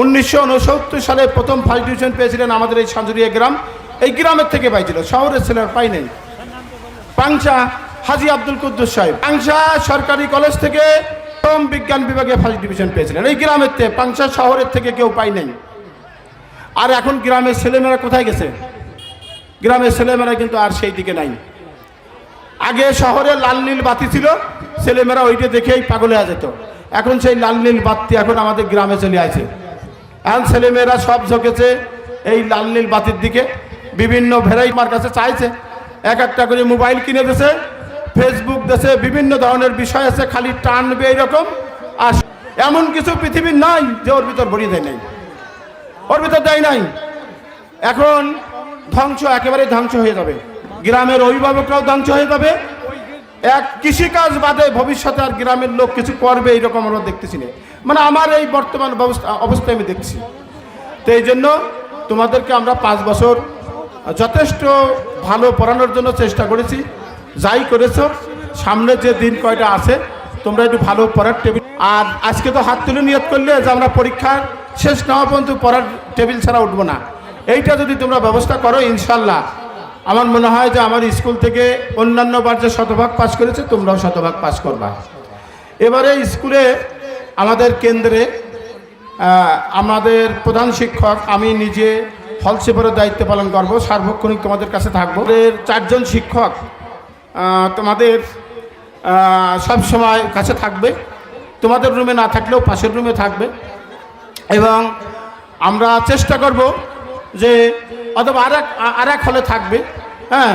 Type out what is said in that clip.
উনিশশো উনসত্তর সালে প্রথম ফার্স্ট ডিভিশন পেয়েছিলেন আমাদের এই সাঁজুরিয়া গ্রাম। এই গ্রামের থেকে পাইছিল, শহরের ছেলেরা পাই নাই। পাংশা হাজি আব্দুল কুদ্দুস সাহেব, পাংশা সরকারি কলেজ থেকে প্রথম বিজ্ঞান বিভাগে ফার্স্ট ডিভিশন পেয়েছিলেন। এই গ্রামের থেকে, পাংশা শহরের থেকে কেউ পাই নাই। আর এখন গ্রামের ছেলেমেয়েরা কোথায় গেছে? গ্রামের ছেলেমেয়েরা কিন্তু আর সেই দিকে নাই। আগে শহরে লাল নীল বাতি ছিল, ছেলেমেয়েরা ওইটা দেখেই পাগলে যেত। এখন সেই লাল নীল বাতি এখন আমাদের গ্রামে চলে আছে এখন ছেলেমেয়েরা সব ঝোঁকেছে এই লাল নীল বাতির দিকে। বিভিন্ন ভেরাই আমার কাছে চাইছে। এক একটা করে মোবাইল কিনে দিছে ফেসবুক দেশে বিভিন্ন ধরনের বিষয় আছে, খালি টানবে এইরকম। আর এমন কিছু পৃথিবীর নাই যে ওর ভিতর ভরিয়ে দেয় নাই। ওর ভিতর দেয় নাই। এখন ধ্বংস, একেবারে ধ্বংস হয়ে যাবে। গ্রামের অভিভাবকরাও ধ্বংস হয়ে যাবে। এক কৃষিকাজ বাদে ভবিষ্যতে আর গ্রামের লোক কিছু করবে এইরকম আমরা দেখতেছি না। মানে আমার এই বর্তমান অবস্থায় আমি দেখছি। তো এই জন্য তোমাদেরকে আমরা পাঁচ বছর যথেষ্ট ভালো পড়ানোর জন্য চেষ্টা করেছি। যাই করেছ, সামনে যে দিন কয়টা আছে, তোমরা একটু ভালো পড়ার টেবিল আর আজকে তো হাত তুলে নিয়ত করলে যে আমরা পরীক্ষার শেষ না হওয়া পর্যন্ত পড়ার টেবিল ছাড়া উঠবো না। এইটা যদি তোমরা ব্যবস্থা করো, ইনশাল্লাহ আমার মনে হয় যে আমার স্কুল থেকে অন্যান্য বার যে শতভাগ পাস করেছে, তোমরাও শতভাগ পাস করবা। এবারে স্কুলে আমাদের কেন্দ্রে আমাদের প্রধান শিক্ষক, আমি নিজে হল সুপারের দায়িত্ব পালন করব, সার্বক্ষণিক তোমাদের কাছে থাকব। এর চারজন শিক্ষক তোমাদের সব সময় কাছে থাকবে। তোমাদের রুমে না থাকলেও পাশের রুমে থাকবে। এবং আমরা চেষ্টা করব যে অথবা আর এক আর এক হলে থাকবে হ্যাঁ?